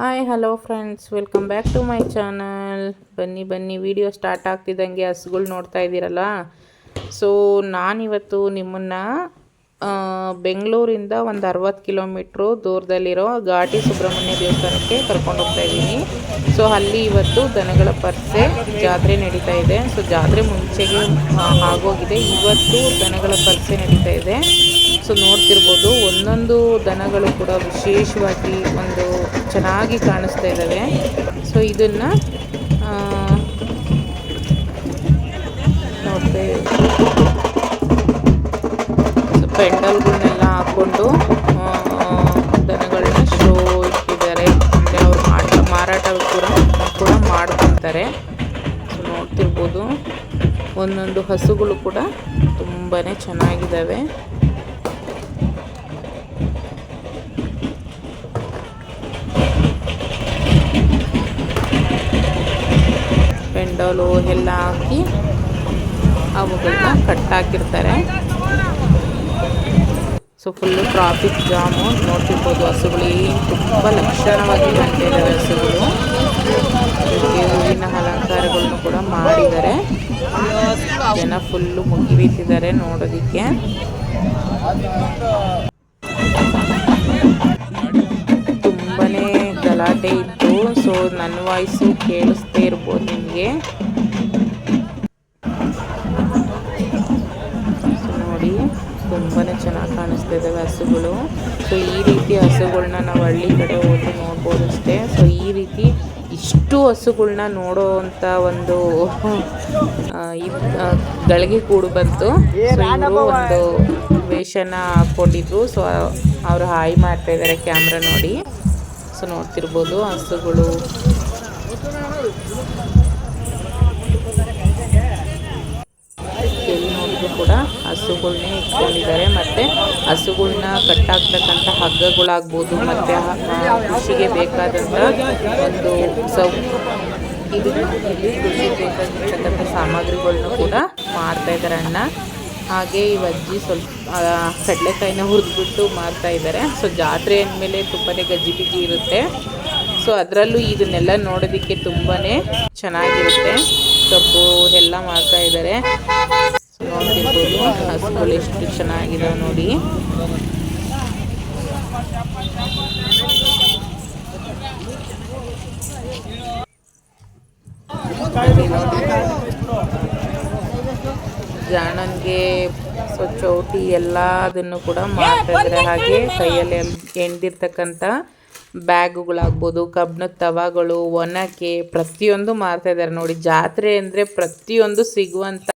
Hi hello friends welcome back to my channel ಬನ್ನಿ ಬನ್ನಿ. Video start ಆಗ್ತಿದ್ದಂಗೆ ಹಸುಗಳು ನೋಡ್ತಾ ಇದ್ದೀರಲ್ಲ? ಸೊ ನಾನಿವತ್ತು ನಿಮ್ಮನ್ನು ಬೆಂಗಳೂರಿಂದ ಒಂದು ಅರವತ್ತು ಕಿಲೋಮೀಟ್ರು ದೂರದಲ್ಲಿರೋ ಘಾಟಿ ಸುಬ್ರಹ್ಮಣ್ಯ ದೇವಸ್ಥಾನಕ್ಕೆ ಕರ್ಕೊಂಡು ಹೋಗ್ತಾ ಇದ್ದೀನಿ. ಸೊ ಅಲ್ಲಿ ಇವತ್ತು ದನಗಳ ಪರ್ಸೆ ಜಾತ್ರೆ ನಡೀತಾ ಇದೆ. ಸೊ ಜಾತ್ರೆ ಮುಂಚೆಗೆ ಆಗೋಗಿದೆ. ಇವತ್ತು ದನಗಳ ಪರ್ಸೆ ನಡೀತಾ ಇದೆ. ಸೊ ನೋಡ್ತಿರ್ಬೋದು ಒಂದೊಂದು ದನಗಳು ಕೂಡ ವಿಶೇಷವಾಗಿ ಒಂದು ಚೆನ್ನಾಗಿ ಕಾಣಿಸ್ತಾ ಇದ್ದಾವೆ. ಸೊ ಇದನ್ನು ನೋಡ್ತಾ ಪೆಂಡಲ್ಗಳನ್ನೆಲ್ಲ ಹಾಕ್ಕೊಂಡು ಆ, ದನಗಳನ್ನ ಶೋ ಇಟ್ಟಿದ್ದಾರೆ. ಅವ್ರು ಮಾಟ ಮಾರಾಟ ಕೂಡ ಕೂಡ ಮಾಡ್ಕೊತಾರೆ ಸೊ ನೋಡ್ತಿರ್ಬೋದು. ಒಂದೊಂದು ಹಸುಗಳು ಕೂಡ ತುಂಬಾ ಚೆನ್ನಾಗಿದ್ದಾವೆ. ಪೆಂಡಲು ಎಲ್ಲ ಹಾಕಿ ಅವುಗಳನ್ನ ಕಟ್ಟಾಕಿರ್ತಾರೆ ಸೊ ಫುಲ್ಲು ಟ್ರಾಫಿಕ್ ಜಾಮು ನೋಡ್ತಿರ್ಬೋದು ಹಸುಗಳು ತುಂಬ ಲಕ್ಷಣವಾಗಿ ಕಟ್ಟಿದ್ದಾರೆ ಹಸುಗಳು. ಹೂವಿನ ಅಲಂಕಾರಗಳನ್ನು ಕೂಡ ಮಾಡಿದ್ದಾರೆ. ಜನ ಫುಲ್ಲು ಮುಗಿಬೀತಿದ್ದಾರೆ ನೋಡೋದಕ್ಕೆ. ಗಲಾಟೆ ಇತ್ತು ಸೊ ನನ್ನ ವಾಯ್ಸು ಕೇಳಿಸ್ತೇ ಇರ್ಬೋದು ನಿಮಗೆ. ನೋಡಿ ತುಂಬಾ ಚೆನ್ನಾಗಿ ಕಾಣಿಸ್ತಾ ಹಸುಗಳು. ಸೊ ಈ ರೀತಿ ಹಸುಗಳನ್ನ ನಾವು ಹಳ್ಳಿ ಕಡೆ ಹೋಗಿ ನೋಡ್ಬೋದು ಅಷ್ಟೇ. ಸೊ ಈ ರೀತಿ ಇಷ್ಟು ಹಸುಗಳನ್ನ ನೋಡೋ ಅಂಥ ಒಂದು ಗಳಿಗೆ ಕೂಡು ಬಂತು. ಒಂದು ವೇಷನ ಹಾಕ್ಕೊಂಡಿದ್ರು. ಸೊ ಅವರು ಹಾಯ್ ಮಾಡ್ತಾ ಇದ್ದಾರೆ ಕ್ಯಾಮ್ರಾ ನೋಡಿ. ಸೊ ನೋಡ್ತಿರ್ಬೋದು, ಹಸುಗಳು. ಎಲ್ಲಿ ನೋಡಿದ್ರು ಕೂಡ ಹಸುಗಳನ್ನೇ ಇಟ್ಕೊಂಡಿದ್ದಾರೆ. ಮತ್ತೆ ಹಸುಗಳನ್ನ ಕಟ್ಟಾಕ್ತಕ್ಕಂಥ ಹಗ್ಗಗಳಾಗ್ಬೋದು, ಮತ್ತೆ ಕೃಷಿಗೆ ಬೇಕಾದಂಥ ಒಂದು ಸೌ ಇದು ಇಲ್ಲಿ ಕೃಷಿಗೆ ಬೇಕಾಗಿರ್ತಕ್ಕಂಥ ಸಾಮಗ್ರಿಗಳನ್ನ ಕೂಡ ಮಾಡ್ತಾ ಇದ್ದಾರೆ ಅಣ್ಣ. ಹಾಗೆ ಈ ಅಜ್ಜಿ ಸ್ವಲ್ಪ ಕಡಲೆಕಾಯಿನ ಹುರಿದ್ಬಿಟ್ಟು ಮಾರ್ತಾ ಇದ್ದಾರೆ. ಸೊ ಜಾತ್ರೆ ಅಂದಮೇಲೆ ತುಂಬಾ ಗಜಿಬಿಜಿ ಇರುತ್ತೆ. ಸೊ ಅದರಲ್ಲೂ ಇದನ್ನೆಲ್ಲ ನೋಡೋದಕ್ಕೆ ತುಂಬಾ ಚೆನ್ನಾಗಿರುತ್ತೆ. ಕಬ್ಬು ಎಲ್ಲ ಮಾರ್ತಾ ಇದ್ದಾರೆ. ನೋಡ್ತಿರ್ಬೋದು, ಹಸುಗಳು ಎಷ್ಟು ಚೆನ್ನಾಗಿದಾವೆ ನೋಡಿ. ಜಾಣನ್ಗೆ ಸೊ ಚೌಟಿ ಎಲ್ಲದನ್ನು ಕೂಡ ಮಾಡ್ತಾ ಇದ್ದಾರೆ. ಹಾಗೆ ಕೈಯಲ್ಲಿ ಎಂಡಿರ್ತಕ್ಕಂಥ ಬ್ಯಾಗುಗಳಾಗ್ಬೋದು ಕಬ್ಬಿಣದ ತವಾಗಳು ಒನಕೆ ಪ್ರತಿಯೊಂದು ಮಾರ್ತಾ ಇದ್ದಾರೆ ನೋಡಿ. ಜಾತ್ರೆ ಅಂದರೆ ಪ್ರತಿಯೊಂದು ಸಿಗುವಂಥ